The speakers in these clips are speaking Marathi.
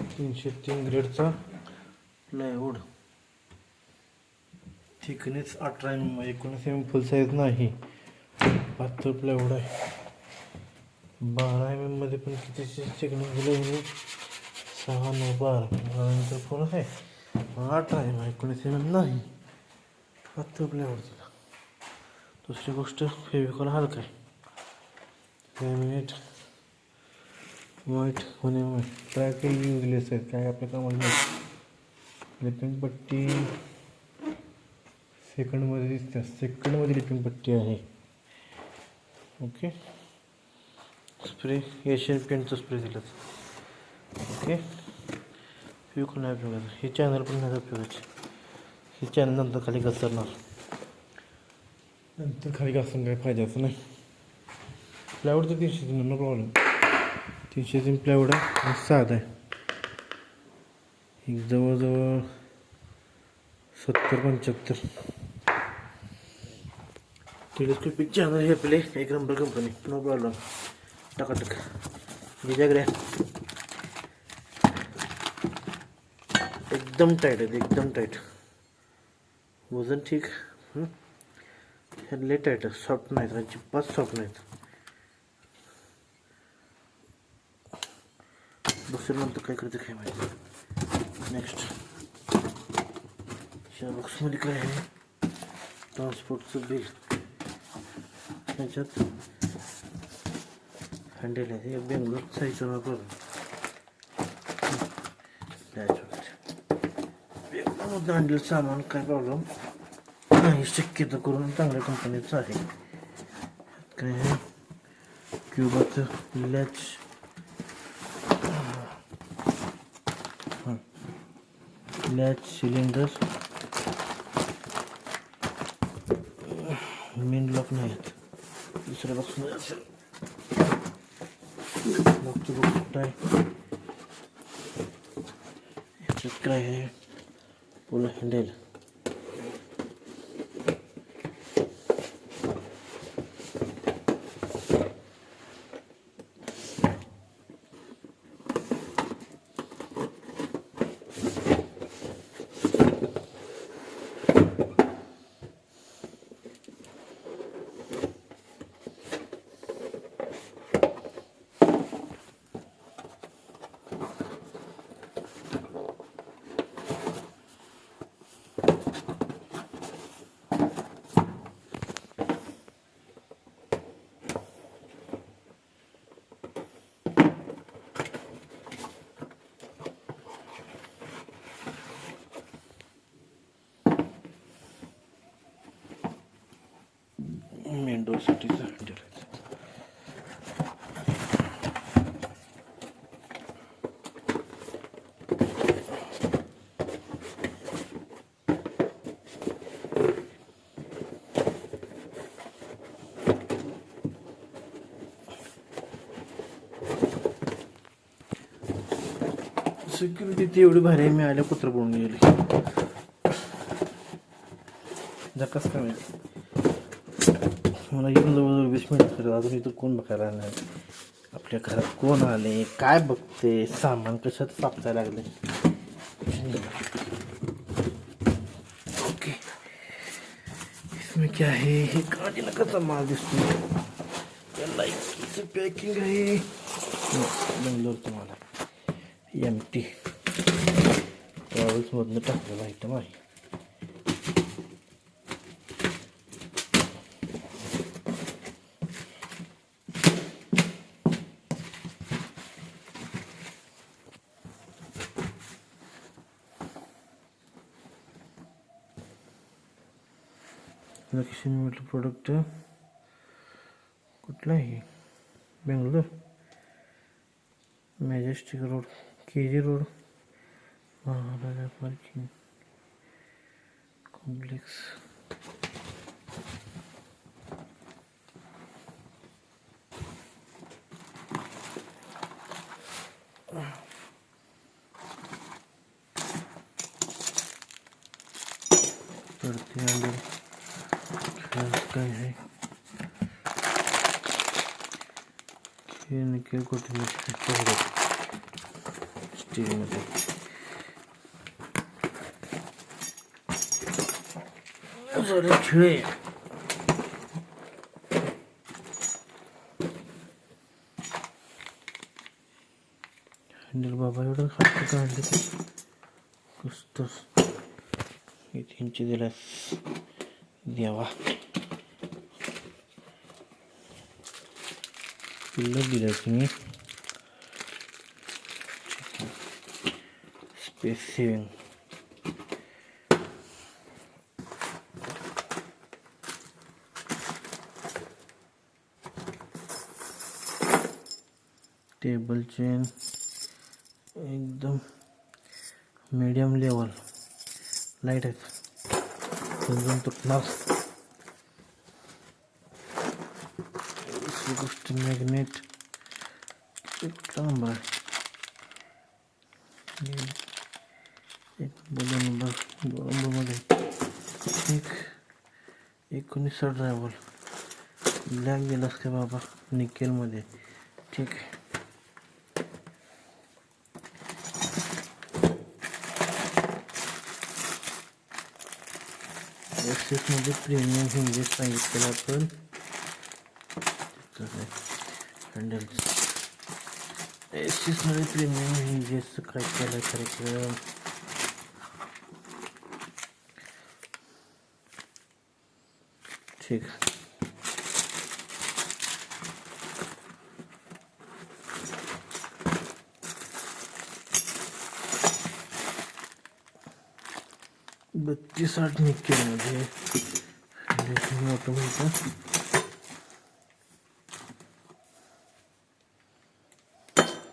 तीनशे तीन ग्रेडचा प्लायवूड थिकनेस अठरा एम एकोणीस एम फुल साईज नाही. पातळ प्लायवूड आहे. बारा एम एममध्ये पण किती थिकनेस दिलं आहे सहा नऊ बारा. बारानंतर फोन आहे? अठरा एम एकोणीस एम एम नाही. पातळ प्लायवूड दिला. दुसरी गोष्ट फेविकॉल हलका आहे. लॅमिनेट वाईट होणे काय काही युजलेस आहेत काय आपल्या कामाला नाही. लिपिंग पट्टी सेकंडमध्ये दिसते. सेकंडमध्ये लिपिंग पट्टी आहे. ओके? स्प्रे एशियन पेंटचा स्प्रे दिलाच ओके? फेविकॉल नाही उपयोगाचं हे चॅनल पण नाही उपयोगाचे हे चॅनल नंतर खाली घसरणार. नंतर खाली घसरून काही फायद्याचं नाही. प्लायवूड तर तीनशे नो प्रॉब्लेम तीनशे तीन एवढा साधा आहे. एक जवळजवळ सत्तर पंच्याहत्तर. टेलिस्कोपिक चॅनल हे आपले एक नंबर कंपनी नो प्रॉब्लेम टाकाटक जिजाकडे एकदम टाईट आहेत एकदम टाईट वजन ठीक. हे? लय टाईट आहे सॉफ्ट नाहीत अजिबात सॉफ्ट नाहीत. दुसरं नंतर काय करते काय माहिती नेक्स्ट या बॉक्समध्ये काय आहे ट्रान्सपोर्टचं बिल त्याच्यात हँडल आहे हे बेंगलोर जायचं ना करून बेंगलोरमधून आणलेलं सामान काय प्रॉब्लेम नाही शक्यतो करून चांगल्या कंपनीचं आहे यात काय आहे क्युबाचं latch latch cylinder main lock नाही आहेत दुसऱ्या बॉक्समध्ये असेल लॉकचं बॉक्स कुठं आहे ह्याच्यात काय आहे पुन्हा हँडेल मेंडोसाठीचं सिक्युरिटी ती एवढी भारी आहे मी आल्या कुत्र पडून गेली. जकास काय माहिती? मला येऊन जवळजवळ वीस मिनिट झाले अजून इथं कोण बघायला नाही आपल्या घरात कोण आले काय बघते? सामान कशात सापसायला लागले ओके. इसमें क्या है? हे काळजी नकाचा माल दिसतो लाईटचं पॅकिंग आहे. बेंगलोर तुम्हाला. एम टी ट्रॅव्हल्समधनं टाकलेलं आयटम आहे. लक्ष्मी म्हटलं प्रोडक्ट कुठलं आहे Bangalore Majestic road K G road Maharaja parking complex परती अंडर काय आहे? हे निकेल कोटिंग टी व्हीमध्ये हँडल बाबा एवढं खातं काढले कुस्तच किती इंची दिलास देवा. पिल्लर दिलास तुम्ही स्पेस सेविंग टेबल चेन एकदम मीडियम लेवल लाइट आहेत समजून तुटणार दुसरी गोष्ट मॅग्नेट कुठला नंबर एक बोला नंबर दोन नंबरमध्ये एक एकोणीसचा ड्रायव्हर. ब्लॅक दिलास का बाबा? निकेलमध्ये. ठीक आहे. मध्ये प्रीमियम हिंदी सांगितलेलं आपण. हँडलमध्ये प्रीमियम हिंदीचं काय केलं कार्यक्रम ठीक बत्तीस आठ निकेलमध्ये ऑटोमॅटिक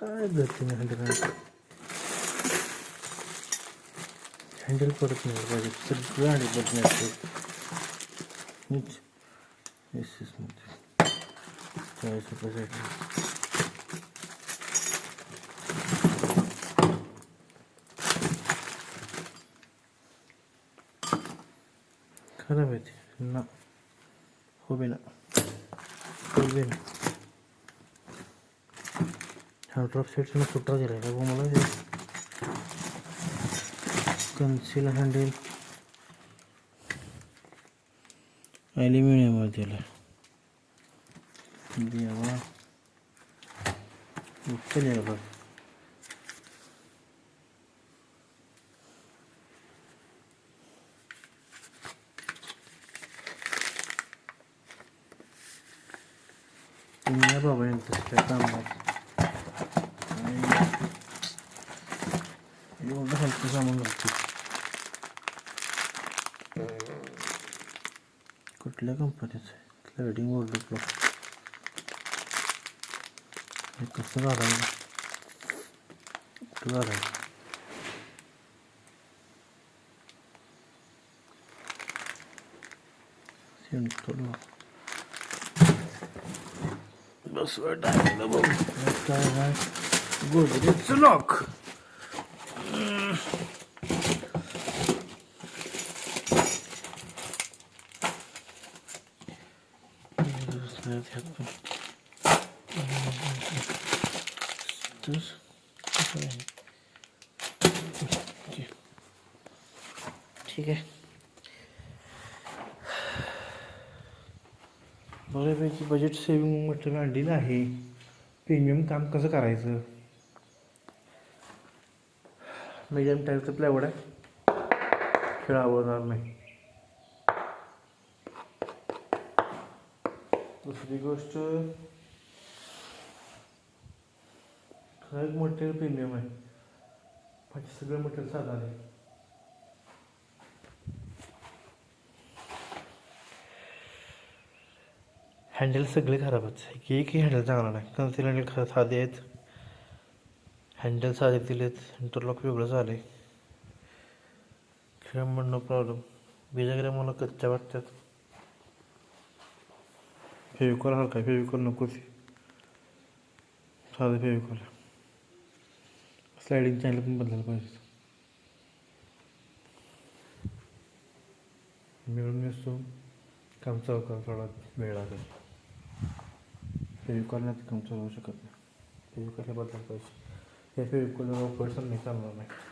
काय गतीने हँडल हँडल परत नाही पाहिजे सगळं हँडल बदलायचं मीच एस एसमध्ये चाळीस रुपयासाठी खराब आहे ते ना हो बे ना हा ड्रॉप सेटनं सुट्टा दिला आहे का मला हे कन्सिल हँडल ॲल्युमिनियम दिला देवा. चलेगा बघ. तुम्ही काय एवढं हलकं सामान घालतो कुठल्या कंपनीचं आहे स्लायडिंग बोर्ड ब्लॉक हे कसं घालायचं कुठं घालायचं लॉक बस टाकलं बघ काय आहे लॉक ठीक आहे बऱ्यापैकी बजेट सेविंग म्हटलं आणलेलं आहे प्रीमियम काम कसं करायचं मीडियम टाईपचं प्लायवूड आहे. खेळ आवडणार नाही. दुसरी गोष्ट खरंच मटेरियल प्रीमियम आहे. बाकी सगळं मटेरियल साधा आहे. हँडल सगळे खराबच आहे. एकही हँडल चांगला नाही. कन्सिल हँडल खरं साधे आहेत. हँडल साधे दिलेत इंटरलॉक वेगळं झालं आहे खेळ म्हणणं प्रॉब्लेम बिजागऱ्या मला कच्च्या वाटतात. फेविकॉल हलका फेविकॉल नकोच साधं फेविकॉल स्लायडिंग चॅनल पण बदलायला पाहिजे. मिळून असतो काम चालू करा थोडा वेळ लागेल. फेविकॉल नाही काम चालू होऊ शकत नाही. फेविकॉलला बदलायला पाहिजे. हे फेविकॉल ऑफर्स मी करणार नाही